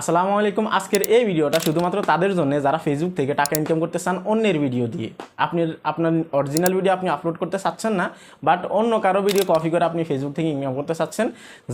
আসসালামু আলাইকুম। আজকের এই ভিডিওটা শুধুমাত্র তাদের জন্য, যারা ফেসবুক থেকে টাকা ইনকাম করতে চান, অন্যের ভিডিও দিয়ে। আপনি আপনার অরিজিনাল ভিডিও আপনি আপলোড করতে চাচ্ছেন না বাট অন্য কারও ভিডিও কপি করে আপনি ফেসবুক থেকে ইনকাম করতে চাচ্ছেন।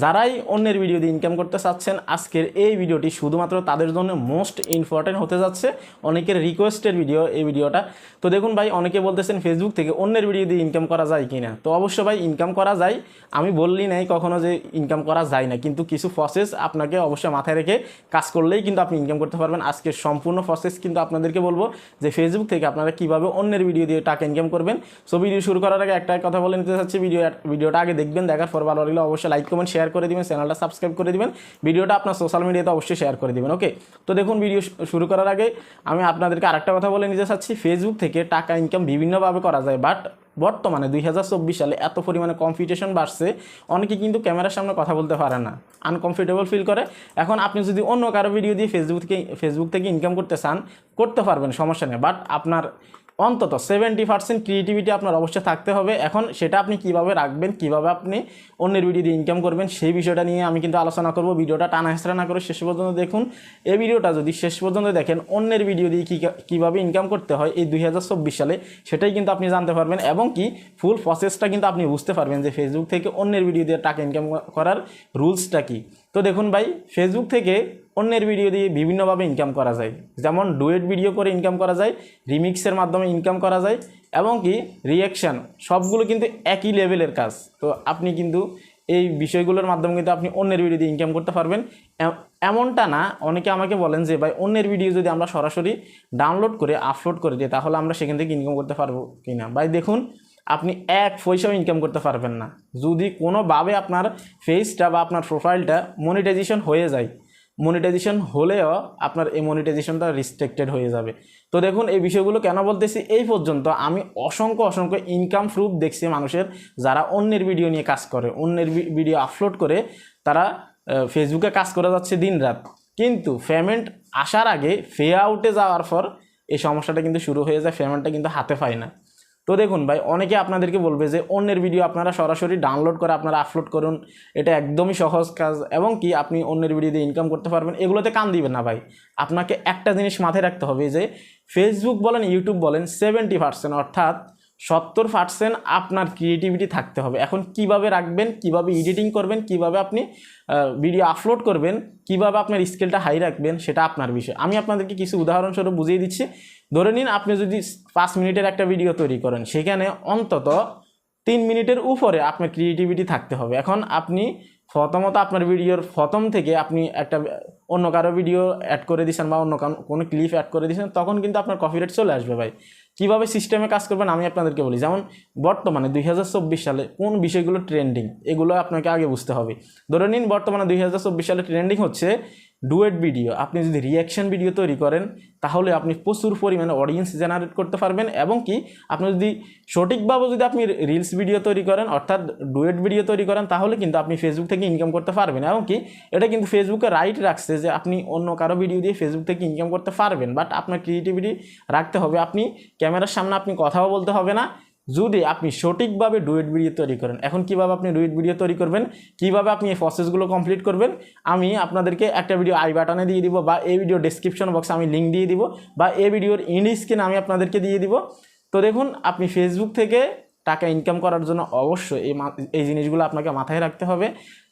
যারাই অন্যের ভিডিও দিয়ে ইনকাম করতে চাচ্ছেন, আজকের এই ভিডিওটি শুধুমাত্র তাদের জন্য মোস্ট ইম্পর্টেন্ট হতে যাচ্ছে। অনেকের রিকোয়েস্টের ভিডিও এই ভিডিওটা। তো দেখুন ভাই, অনেকে বলতেছেন ফেসবুক থেকে অন্যের ভিডিও দিয়ে ইনকাম করা যায় কি না তো অবশ্য ভাই ইনকাম করা যায়। আমি বললি নাই কখনো যে ইনকাম করা যায় না, কিন্তু কিছু প্রসেস আপনাকে অবশ্যই মাথায় রেখে কাজ করলেই কিন্তু আপনি ইনকাম করতে পারবেন। আজকের সম্পূর্ণ প্রসেস কিন্তু আপনাদেরকে বলব যে ফেসবুক থেকে আপনারা কীভাবে অন্যের ভিডিও দিয়ে টাকা ইনকাম করবেন। সো ভিডিও শুরু করার আগে একটা কথা বলে নিতে চাচ্ছি। ভিডিও ভিডিওটা আগে দেখবেন, দেখার পর ভালো লাগলে অবশ্যই লাইক কমেন্ট শেয়ার করে দিবেন চ্যানেলটা সাবস্ক্রাইব করে দিবেন। ভিডিওটা আপনার সোশ্যাল মিডিয়াতে অবশ্যই শেয়ার করে দিবেন ওকে তো দেখুন ভিডিও শুরু করার আগে আমি আপনাদেরকে আরেকটা কথা বলে নিতে চাচ্ছি। ফেসবুক থেকে টাকা ইনকাম বিভিন্নভাবে করা যায় বাট বর্তমানে দুই হাজার চব্বিশ সালে এত পরিমাণে কম্পিটিশন বাড়ছে, অনেকে কিন্তু ক্যামেরার সামনে কথা বলতে পারে না। আনকমফর্টেবল ফিল করে। এখন আপনি যদি অন্য কারও ভিডিও দিয়ে ফেসবুক থেকে ফেসবুক থেকে ইনকাম করতে চান, করতে পারবেন, সমস্যা নেই। বাট আপনার অন্তত সেভেন্টি পার্সেন্ট ক্রিয়েটিভিটি আপনার অবশ্যই থাকতে হবে। এখন সেটা আপনি কীভাবে রাখবেন, কীভাবে আপনি অন্যের ভিডিও দিয়ে ইনকাম করবেন, সেই বিষয়টা নিয়ে আমি কিন্তু আলোচনা করব। ভিডিওটা টানা হেসরা না করে শেষ পর্যন্ত দেখুন। এই ভিডিওটা যদি শেষ পর্যন্ত দেখেন, অন্যের ভিডিও দিয়ে কী, কীভাবে ইনকাম করতে হয় এই দুই হাজার চব্বিশ সালে, সেটাই কিন্তু আপনি জানতে পারবেন এবং কি ফুল প্রসেসটা কিন্তু আপনি বুঝতে পারবেন যে ফেসবুক থেকে অন্যের ভিডিও দিয়ে টাকা ইনকাম করার রুলসটা কী। তো দেখুন ভাই ফেসবুক থেকে অন্যের ভিডিও দিয়ে বিভিন্নভাবে ইনকাম করা যায়। যেমন ডুয়েট ভিডিও করে ইনকাম করা যায় রিমিক্সের মাধ্যমে ইনকাম করা যায় এবং কি রিয়াকশান সবগুলো কিন্তু একই লেভেলের কাজ। তো আপনি কিন্তু এই বিষয়গুলোর মাধ্যমে কিন্তু আপনি অন্যের ভিডিও দিয়ে ইনকাম করতে পারবেন। এমনটা না, অনেকে আমাকে বলেন যে, ভাই, অন্যের ভিডিও যদি আমরা সরাসরি ডাউনলোড করে আপলোড করে দিই, তাহলে আমরা সেখান থেকে ইনকাম করতে পারব কি না ভাই, দেখুন, আপনি এক পয়সাও ইনকাম করতে পারবেন না। যদি কোনোভাবে আপনার ফেসটা বা আপনার প্রোফাইলটা মনিটাইজেশন হয়ে যায় মনিটাইজেশন হলেও আপনার এই মনিটাইজেশনটা রিস্ট্রিক্টেড হয়ে যাবে। তো দেখুন, এই বিষয়গুলো কেন বলতেছি? এই পর্যন্ত আমি অসংখ্য অসংখ্য ইনকাম প্রুফ দেখছি মানুষের যারা অন্যের ভিডিও নিয়ে কাজ করে, অন্যের ভিডিও আপলোড করে, তারা ফেসবুকে কাজ করে যাচ্ছে দিন রাত কিন্তু পেমেন্ট আসার আগে ফে আউটে যাওয়ার পর এই সমস্যাটা কিন্তু শুরু হয়ে যায় পেমেন্টটা কিন্তু হাতে পায় না। তো দেখুন ভাই, অনেকে আপনাদেরকে বলবে যে অন্যের ভিডিও আপনারা সরাসরি ডাউনলোড করে আপনারা আপলোড করুন। এটা একদমই সহজ কাজ এবং কি আপনি অন্যের ভিডিও দিয়ে ইনকাম করতে পারবেন। এগুলোতে কান দিবেন না ভাই। আপনাকে একটা জিনিস মাথায় রাখতে হবে যে ফেসবুক বলেন ইউটিউব বলেন সেভেন্টি পার্সেন্ট অর্থাৎ সত্তর পার্সেন্ট আপনার ক্রিয়েটিভিটি থাকতে হবে। এখন কীভাবে রাখবেন, কীভাবে এডিটিং করবেন, কীভাবে আপনি ভিডিও আপলোড করবেন, কীভাবে আপনার স্কেলটা হাই রাখবেন, সেটা আপনার বিষয়। আমি আপনাদেরকে কিছু উদাহরণস্বরূপ বুঝিয়ে দিচ্ছি। ধরে নিন আপনি যদি পাঁচ মিনিটের একটা ভিডিও তৈরি করেন, সেখানে অন্তত তিন মিনিটের উপরে আপনার ক্রিয়েটিভিটি থাকতে হবে। এখন আপনি প্রথমত আপনার ভিডিওর প্রথম থেকে আপনি একটা, অন্য কারও ভিডিও অ্যাড করে দিয়েছেন বা অন্য কান- ক্লিপ অ্যাড করে দিয়েছেন তখন কিন্তু আপনার কপিরাইট চলে আসবে ভাই। কীভাবে সিস্টেমে কাজ করবেন আমি আপনাদেরকে বলি। যেমন বর্তমানে দুই হাজার চব্বিশ সালে কোন বিষয়গুলো ট্রেন্ডিং এগুলো আপনাকে আগে বুঝতে হবে। ধরে নিন বর্তমানে দুই হাজার চব্বিশ সালে ট্রেন্ডিং হচ্ছে ডুয়েট ভিডিও আপনি যদি রিয়াকশন ভিডিও তৈরি করেন, তাহলে আপনি প্রচুর পরিমাণে অডিয়েন্স জেনারেট করতে পারবেন এবং কি, আপনি যদি সঠিকভাবে যদি আপনি রিলস ভিডিও তৈরি করেন, অর্থাৎ ডুয়েট ভিডিও তৈরি করেন, তাহলে কিন্তু আপনি ফেসবুক থেকে ইনকাম করতে পারবেন। এবং কি, এটা কিন্তু ফেসবুকে রাইট রাখছে যে আপনি অন্য কারও ভিডিও দিয়ে ফেসবুক থেকে ইনকাম করতে পারবেন। বাট আপনার ক্রিয়েটিভিটি রাখতে হবে। আপনি ক্যামেরার সামনে আপনি কথাও বলতে হবে না। যদি আপনি সঠিকভাবে ডুয়েট ভিডিও তৈরি করেন, এখন কীভাবে আপনি ডুয়েট ভিডিও তৈরি করবেন, কীভাবে আপনি এই প্রসেসগুলো কমপ্লিট করবেন, আমি আপনাদেরকে একটা ভিডিও আই বাটনে দিয়ে দিব বা এই ভিডিও ডেসক্রিপশন বক্সে আমি লিঙ্ক দিয়ে দিব বা এই ভিডিওর ইন্ড স্ক্রিন আমি আপনাদেরকে দিয়ে দিব। তো দেখুন, আপনি ফেসবুক থেকে টাকা ইনকাম করার জন্য অবশ্যই এই এই জিনিসগুলো আপনাকে মাথায় রাখতে হবে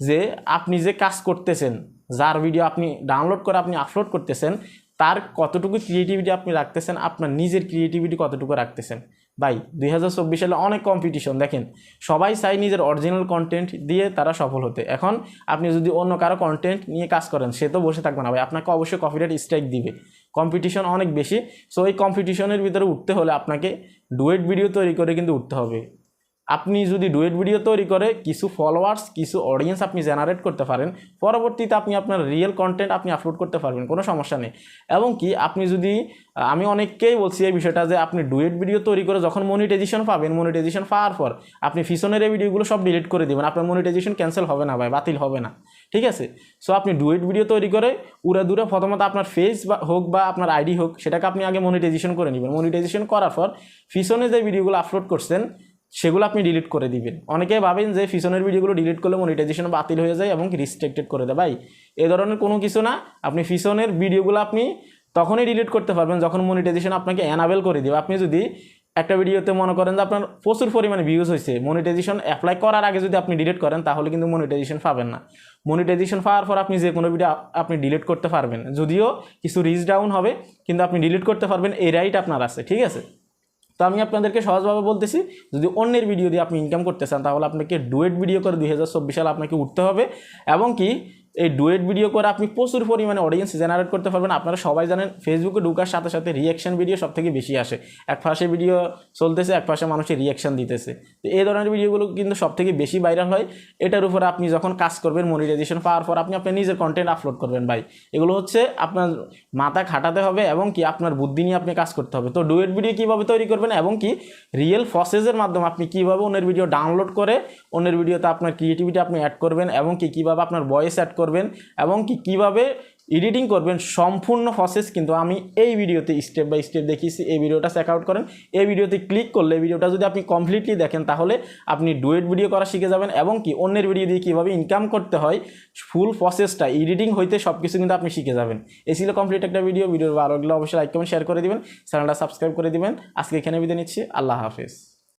যে আপনি যে কাজ করতেছেন, যার ভিডিও আপনি ডাউনলোড করে আপনি আপলোড করতেছেন তার কতটুকু ক্রিয়েটিভিটি আপনি রাখতেছেন, আপনার নিজের ক্রিয়েটিভিটি কতটুকু রাখতেছেন? ভাই, দুই হাজার চব্বিশ সালে অনেক কম্পিটিশন দেখেন, সবাই চাই নিজের অরিজিনাল কন্টেন্ট দিয়ে তারা সফল হতে। এখন আপনি যদি অন্য কারও কন্টেন্ট নিয়ে কাজ করেন, সে তো বসে থাকবে না ভাই, আপনাকে অবশ্যই কপিরাইট স্ট্রাইক দিবে। কম্পিটিশন অনেক বেশি সো এই কম্পিটিশনের ভিতরে উঠতে হলে আপনাকে ডুয়েট ভিডিও তৈরি করে কিন্তু উঠতে হবে। আপনি যদি ডুয়েট ভিডিও তৈরি করে, কিছু ফলোয়ার্স কিছু অডিয়েন্স আপনি জেনারেট করতে পারেন, পরবর্তীতে আপনি আপনার রিয়েল কন্টেন্ট আপনি আপলোড করতে পারবেন, কোনো সমস্যা নেই। এবং কি, আপনি যদি, আমি অনেককেই বলছি এই বিষয়টা যে আপনি ডুয়েট ভিডিও তৈরি করে যখন মনিটাইজেশন পাবেন মনিটাইজেশন পাওয়ার পর আপনি পিছনের এই ভিডিওগুলো সব ডিলিট করে দেবেন, আপনার মনিটাইজেশন ক্যান্সেল হবে না ভাই, বাতিল হবে না, ঠিক আছে? সো আপনি ডুয়েট ভিডিও তৈরি করে উড়ে দূরে প্রথমত আপনার ফেস বা, হোক বা আপনার আইডি হোক, সেটাকে আপনি আগে মনিটাইজেশন করে নেবেন। মনিটাইজেশন করার পর পিছনে যে ভিডিওগুলো আপলোড করছেন সেগুলো আপনি ডিলিট করে দিবেন। অনেকে ভাবেন যে পিছনের ভিডিওগুলো ডিলিট করলে মনিটাইজেশন বাতিল হয়ে যায় এবং রিস্ট্রিক্টেড করে দেয়। ভাই, এ ধরনের কোনো কিছু না। আপনি পিছনের ভিডিওগুলো আপনি তখনই ডিলিট করতে পারবেন যখন মনিটাইজেশন আপনাকে অ্যানাবেল করে দেবে। আপনি যদি একটা ভিডিওতে মনে করেন যে আপনার প্রচুর পরিমাণে ভিউজ হয়েছে মনিটাইজেশন অ্যাপ্লাই করার আগে যদি আপনি ডিলিট করেন, তাহলে কিন্তু মনিটাইজেশন পাবেন না। মনিটাইজেশন পাওয়ার পর আপনি যে কোনো ভিডিও আপনি ডিলিট করতে পারবেন। যদিও কিছু রিচ ডাউন হবে, কিন্তু আপনি ডিলিট করতে পারবেন। এই রাইট আপনার আছে, ঠিক আছে? তো আমি আপনাদেরকে সহজভাবে বলতেছি, যদি অন্যের ভিডিও দিয়ে আপনি ইনকাম করতে চান, তাহলে আপনাকে ডুয়েট ভিডিও করে দুই হাজার চব্বিশ সালে আপনাকে উঠতে হবে। এবং কি এই ডুয়েট ভিডিও করে আপনি প্রচুর পরিমাণে অডিয়েন্স জেনারেট করতে পারবেন। আপনারা সবাই জানেন ফেসবুকে ঢুকার সাথে সাথে রিয়াকশন ভিডিও সব থেকে বেশি আসে। এক পাশে ভিডিও চলতেছে, এক পাশে মানুষের রিয়াকশন দিতেছে। তো এই ধরনের ভিডিওগুলো কিন্তু সব থেকে বেশি ভাইরাল হয়। এটার উপরে আপনি যখন কাজ করবেন মনিটাইজেশন পাওয়ার পর আপনি আপনার নিজের কন্টেন্ট আপলোড করবেন ভাই। এগুলো হচ্ছে আপনার মাথা খাটাতে হবে এবং কি আপনার বুদ্ধি নিয়ে আপনি কাজ করতে হবে। তো ডুয়েট ভিডিও কীভাবে তৈরি করবেন এবং কি রিয়েল প্রসেসের মাধ্যমে আপনি কীভাবে অন্যের ভিডিও ডাউনলোড করে অন্যের ভিডিওতে আপনার ক্রিয়েটিভিটি আপনি অ্যাড করবেন এবং কি কীভাবে আপনার ভয়েস অ্যাড এবং কি কীভাবে এডিটিং করবেন সম্পূর্ণ প্রসেস কিন্তু আমি এই ভিডিওতে স্টেপ বাই স্টেপ দেখিয়েছি। এই ভিডিওটা চেক আউট করেন। এই ভিডিওতে ক্লিক করলে ভিডিওটা যদি আপনি কমপ্লিটলি দেখেন, তাহলে আপনি ডুয়েট ভিডিও করা শিখে যাবেন এবং কি অন্যের ভিডিও দিয়ে কীভাবে ইনকাম করতে হয় ফুল প্রসেসটা এডিটিং হইতে সব কিছু কিন্তু আপনি শিখে যাবেন। এই ছিল কমপ্লিট একটা ভিডিও ভিডিওর ভালো লাগলে অবশ্যই লাইক কমেন্ট শেয়ার করে দিবেন। চ্যানেলটা সাবস্ক্রাইব করে দিবেন। আজকে এখানে বিদায় নিচ্ছি। আল্লাহ হাফেজ।